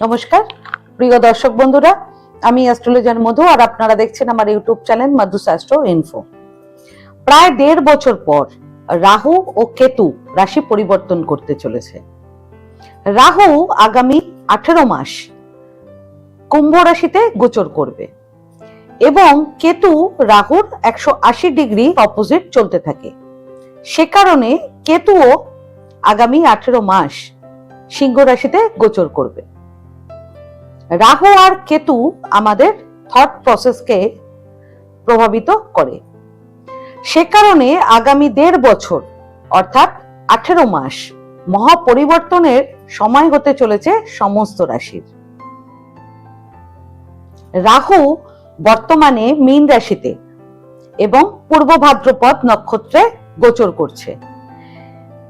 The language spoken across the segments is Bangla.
নমস্কার। প্রিয় দর্শক বন্ধুরা, আমি অ্যাস্ট্রোলজার মধু আর আপনারা দেখছেন আমার ইউটিউব চ্যানেল মধু শাস্ত্র ইনফো। প্রায় দেড় বছর পর রাহু ও কেতু রাশি পরিবর্তন করতে চলেছে। রাহু আগামী আঠেরো মাস কুম্ভ রাশিতে গোচর করবে এবং কেতু রাহুর একশো আশি ডিগ্রি অপোজিট চলতে থাকে। সে কারণে কেতুও আগামী আঠেরো মাস সিংহ রাশিতে গোচর করবে। রাহু আর কেতু আমাদের থট প্রসেসকে প্রভাবিত করে। সে কারণে আগামী দেড় বছর, অর্থাৎ আঠেরো মাস, মহাপরিবর্তনের সময় হতে চলেছে সমস্ত রাশির। রাহু বর্তমানে মীন রাশিতে এবং পূর্ব ভাদ্রপদ নক্ষত্রে গোচর করছে।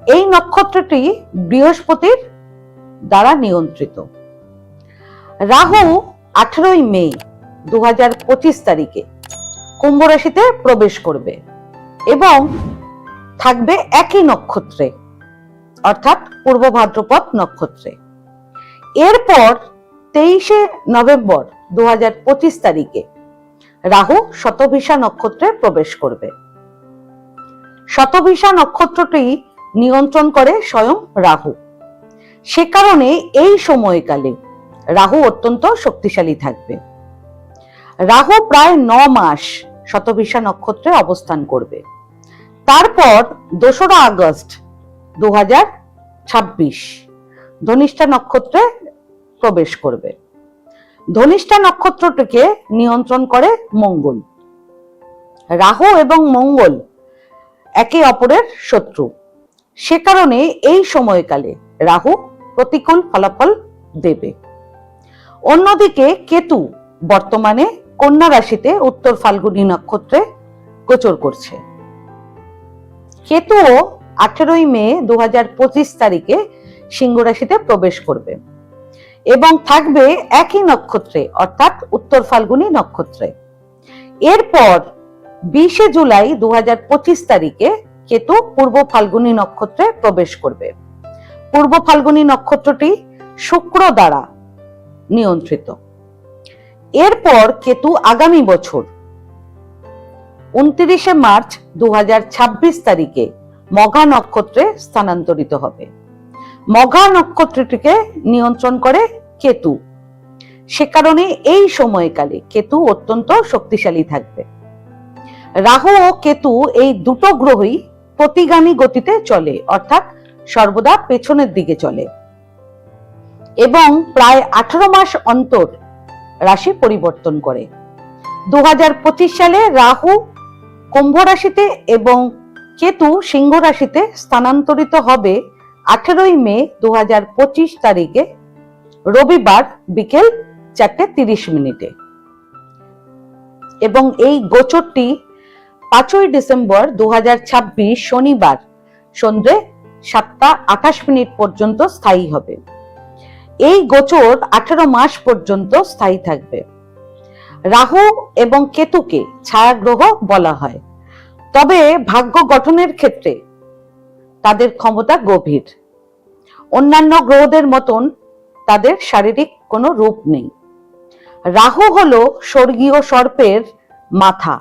এই নক্ষত্রটি বৃহস্পতির দ্বারা নিয়ন্ত্রিত। রাহু আঠারোই মে দু হাজার পঁচিশ তারিখে কুম্ভ রাশিতে প্রবেশ করবে এবং থাকবে একই নক্ষত্রে, অর্থাৎ পূর্ব ভাদ্রপদ নক্ষত্রে। এরপর তেইশে নভেম্বর দু হাজার পঁচিশ তারিখে রাহু শতভিসা নক্ষত্রে প্রবেশ করবে। শতভিসা নক্ষত্রটি নিয়ন্ত্রণ করে স্বয়ং রাহু। সে কারণে এই সময়কালে রাহু অত্যন্ত শক্তিশালী থাকবে। রাহু প্রায় ন মাস শতভিসা নক্ষত্রে অবস্থান করবে। তারপর দোসরা আগস্ট দু হাজার ছাব্বিশ ধনিষ্ঠা নক্ষত্রে প্রবেশ করবে। ধনিষ্ঠা নক্ষত্রটিকে নিয়ন্ত্রণ করে মঙ্গল। রাহু এবং মঙ্গল একে অপরের শত্রু। সে কারণে এই সময়কালে রাহু প্রতিকূল ফলাফল দেবে। অন্যদিকে কেতু বর্তমানে কন্যা রাশিতে উত্তর ফাল্গুনী নক্ষত্রে গোচর করছে। কেতুও আঠেরোই মে দু হাজার পঁচিশ তারিখে সিংহ রাশিতে প্রবেশ করবে এবং থাকবে একই নক্ষত্রে, অর্থাৎ উত্তর ফাল্গুনী নক্ষত্রে। এরপর বিশে জুলাই দু হাজার পঁচিশ তারিখে কেতু পূর্ব ফাল্গুনী নক্ষত্রে প্রবেশ করবে। পূর্ব ফাল্গুনী নক্ষত্রটি শুক্র দ্বারা নিয়ন্ত্রিত। এরপর কেতু আগামী বছর, উনত্রিশে মার্চ দু তারিখে মঘা নক্ষত্রে স্থানান্তরিত হবে। মঘা নক্ষত্রটিকে নিয়ন্ত্রণ করে কেতু। সে কারণে এই সময়কালে কেতু অত্যন্ত শক্তিশালী থাকবে। রাহু ও কেতু এই দুটো গ্রহই প্রতিগামী গতিতে চলে, অর্থাৎ সর্বদা পেছনের দিকে চলে। এবং প্রায় আঠারো মাস অন্তর রাশি পরিবর্তন করে। দু হাজার পঁচিশ সালে রাহু কুম্ভ রাশিতে এবং কেতু সিংহ রাশিতে স্থানান্তরিত হবে আঠেরোই মে দু তারিখে, রবিবার বিকেল চারটে তিরিশ মিনিটে। এবং এই গোচরটি পাঁচই ডিসেম্বর দু হাজার ছাব্বিশ শনিবার সন্ধ্যে সাতটা আঠাশ মিনিট পর্যন্ত স্থায়ী হবে। এই গোচর আঠেরো মাস পর্যন্ত স্থায়ী থাকবে। রাহু এবং কেতুকে ছায়াগ্রহ বলা হয়। তবে ভাগ্য গঠনের ক্ষেত্রে তাদের ক্ষমতা গভীর। অন্যান্য গ্রহদের মতন তাদের শারীরিক কোনো রূপ নেই। রাহু হলো স্বর্গীয় সর্পের মাথা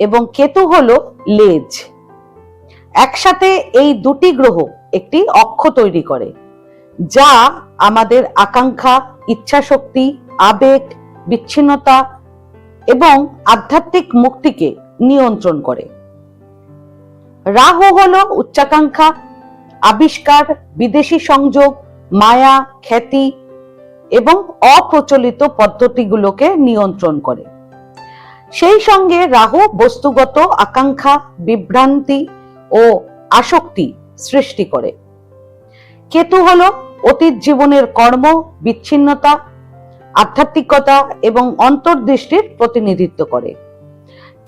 এবং কেতু হলো লেজ। একসাথে এই দুটি গ্রহ একটি অক্ষ তৈরি করে, যা আমাদের আকাঙ্ক্ষা, ইচ্ছাশক্তি, আবেগ, বিচ্ছিন্নতা এবং আধ্যাত্মিক মুক্তিকে নিয়ন্ত্রণ করে। রাহু হলো উচ্চাকাঙ্ক্ষা, আবিষ্কার, বিদেশি সংযোগ, মায়া, খ্যাতি এবং অপ্রচলিত পদ্ধতিগুলোকে নিয়ন্ত্রণ করে। সেই সঙ্গে রাহু বস্তুগত আকাঙ্ক্ষা, বিভ্রান্তি ও আসক্তি সৃষ্টি করে। কেতু হলো অতীত জীবনের কর্ম, বিচ্ছিন্নতা, আধ্যাত্মিকতা এবং অন্তর্দৃষ্টির প্রতিনিধিত্ব করে।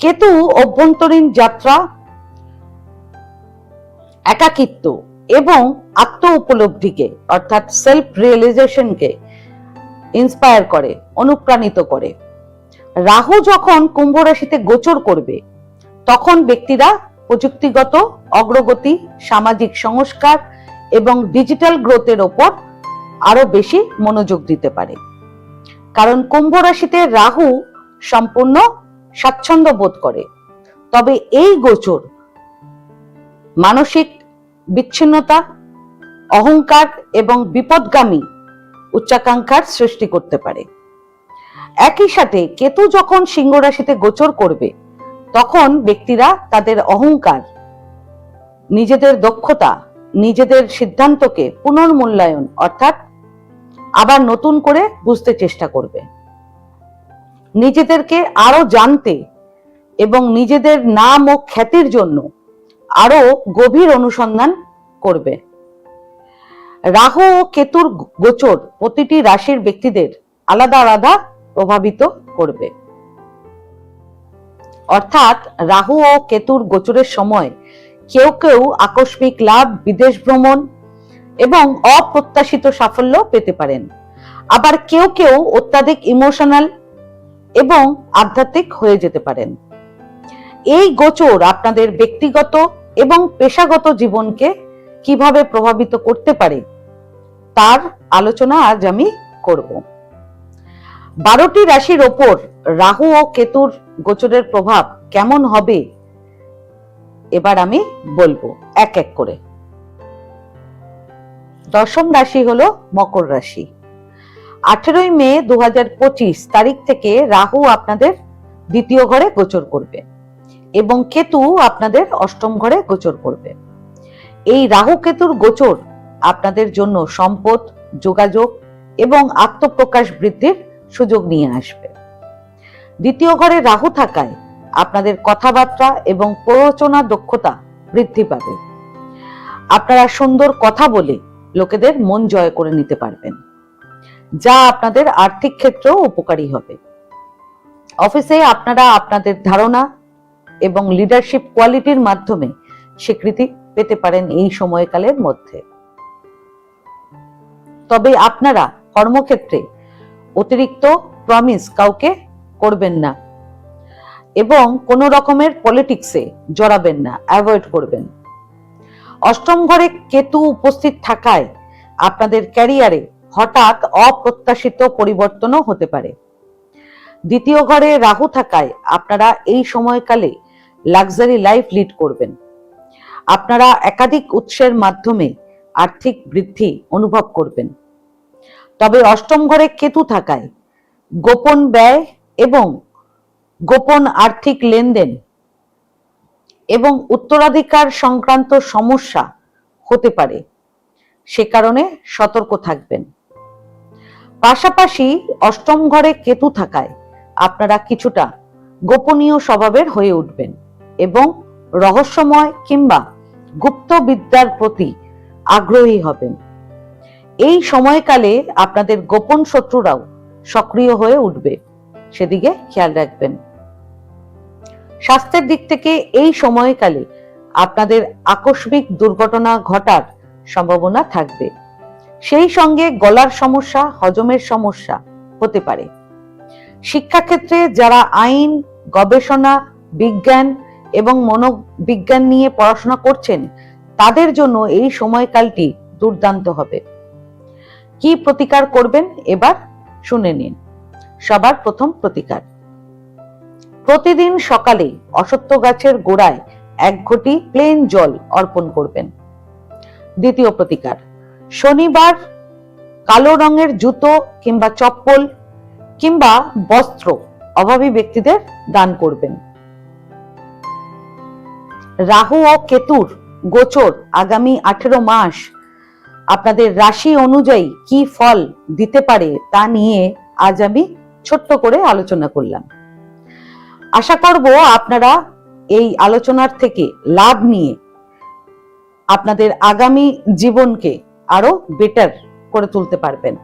কেতু অভ্যন্তরীণ যাত্রা, একাকিত্ব এবং আত্ম উপলব্ধিকে, অর্থাৎ সেলফ রিয়েলাইজেশনকে ইন্সপায়ার করে, অনুপ্রাণিত করে। রাহু যখন কুম্ভ রাশিতে গোচর করবে, তখন ব্যক্তিরা প্রযুক্তিগত অগ্রগতি, সামাজিক সংস্কার এবং ডিজিটাল গ্রোথের ওপর আরও বেশি মনোযোগ দিতে পারে। কারণ কুম্ভ রাশিতে রাহু সম্পূর্ণ স্বাচ্ছন্দ্য বোধ করে। তবে এই গোচর মানসিক বিচ্ছিন্নতা, অহংকার এবং বিপদগামী উচ্চাকাঙ্ক্ষার সৃষ্টি করতে পারে। একই সাথে কেতু যখন সিংহ রাশিতে গোচর করবে, তখন ব্যক্তিরা তাদের অহংকার, নিজেদের দক্ষতা নিজেদের সিদ্ধান্তকে পুনর্মূল্যায়ন, অর্থাৎ আবার নতুন করে বুঝতে চেষ্টা করবে। নিজেদেরকে আরও জানতে এবং নিজেদের নাম ও খ্যাতির জন্য আরও গভীর অনুসন্ধান করবে। রাহু ও কেতুর গোচর প্রতিটি রাশির ব্যক্তিদের আলাদা আলাদা প্রভাবিত করবে। অর্থাৎ রাহু ও কেতুর গোচরের সময় কেউ কেউ আকস্মিক লাভ, বিদেশ ভ্রমণ এবং অপ্রত্যাশিত সাফল্য পেতে পারেন। আবার কেউ কেউ অত্যাধিক ইমোশনাল এবং আধ্যাত্মিক হয়ে যেতে পারেন। এই গোচর আপনাদের ব্যক্তিগত এবং পেশাগত জীবনকে কীভাবে প্রভাবিত করতে পারে, তার আলোচনা আজ আমি করব। বারোটি রাশির ওপর রাহু ও কেতুর গোচরের প্রভাব কেমন হবে এবার আমি বলব, এক এক করে। দশম রাশি হলো মকর রাশি। আঠেরোই মে দু তারিখ থেকে রাহু আপনাদের দ্বিতীয় ঘরে গোচর করবে এবং কেতু আপনাদের অষ্টম ঘরে গোচর করবে। এই রাহু কেতুর গোচর আপনাদের জন্য সম্পদ, যোগাযোগ এবং আত্মপ্রকাশ বৃদ্ধির সুযোগ নিয়ে আসবে। দ্বিতীয় ঘরে রাহু থাকায় আপনাদের কথাবার্তা এবং প্ররোচনা দক্ষতা বৃদ্ধি পাবে। আপনারা সুন্দর কথা বলে লোকেদের মন জয় করে নিতে পারবেন। যা আপনাদের আর্থিক ক্ষেত্রেও উপকারী হবে। অফিসে আপনারা আপনাদের ধারণা এবং লিডারশিপ কোয়ালিটির মাধ্যমে স্বীকৃতি পেতে পারেন এই সময়কালের মধ্যে। তবে আপনারা কর্মক্ষেত্রে অতিরিক্ত প্রমিস কাউকে করবেন না। এবং কোন রকমের পলিটিক্সে জড়াবেন না অ্যাভয়েড করবেন। অষ্টম ঘরে কেতু উপস্থিত থাকায় আপনাদের ক্যারিয়ারে হঠাৎ অপ্রত্যাশিত পরিবর্তনও হতে পারে। দ্বিতীয় ঘরে রাহু থাকায় আপনারা এই সময়কালে লাক্সারি লাইফ লিড করবেন। আপনারা একাধিক উৎসের মাধ্যমে আর্থিক বৃদ্ধি অনুভব করবেন। তবে অষ্টম ঘরে কেতু থাকায় গোপন ব্যয় এবং গোপন আর্থিক লেনদেন এবং উত্তরাধিকার সংক্রান্ত সমস্যা হতে পারে। সে কারণে সতর্ক থাকবেন। পাশাপাশি অষ্টম ঘরে কেতু থাকায় আপনারা কিছুটা গোপনীয় স্বভাবের হয়ে উঠবেন এবং রহস্যময় কিংবা গুপ্ত বিদ্যার প্রতি আগ্রহী হবেন। এই সময়কালে আপনাদের গোপন শত্রুরাও সক্রিয় হয়ে উঠবে। সেদিকে খেয়াল রাখবেন। স্বাস্থ্যের দিক থেকে এই সময়কালে আপনাদের আকস্মিক দুর্ঘটনা ঘটার সম্ভাবনা থাকবে। সেই সঙ্গে গলার সমস্যা, হজমের সমস্যা হতে পারে। শিক্ষাক্ষেত্রে যারা আইন, গবেষণা, বিজ্ঞান এবং মনোবিজ্ঞান নিয়ে পড়াশোনা করছেন, তাদের জন্য এই সময়কালটি দুর্দান্ত হবে। কি প্রতিকার করবেন, এবার শুনে নিন। সবার প্রথম প্রতিকার। প্রতিদিন সকালে অসত্য গাছের গোড়ায় এক ঘটি প্লেন জল অর্পণ করবেন। দ্বিতীয় প্রতিকার, শনিবার কালো রঙের জুতো কিংবা চপ্পল কিংবা বস্ত্র অভাবী ব্যক্তিদের দান করবেন। রাহু ও কেতুর গোচর আগামী আঠেরো মাস আপনাদের রাশি অনুযায়ী কি ফল দিতে পারে তা নিয়ে আজ আমি ছোট্ট করে আলোচনা করলাম। আশা করব আপনারা এই আলোচনার থেকে লাভ নিয়ে আপনাদের আগামী জীবনকে আরও বেটার করে তুলতে পারবেন।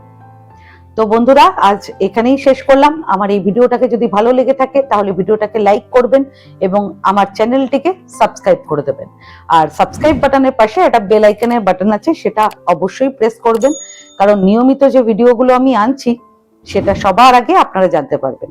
তো বন্ধুরা, আজ এখানেই শেষ করলাম। আমার এই ভিডিওটাকে যদি ভালো লেগে থাকে, তাহলে ভিডিওটাকে লাইক করবেন এবং আমার চ্যানেলটিকে সাবস্ক্রাইব করে দেবেন। আর সাবস্ক্রাইব বাটনের পাশে একটা বেল আইকনের বাটন আছে, সেটা অবশ্যই প্রেস করবেন। কারণ নিয়মিত যে ভিডিওগুলো আমি আনছি, সেটা সবার আগে আপনারা জানতে পারবেন।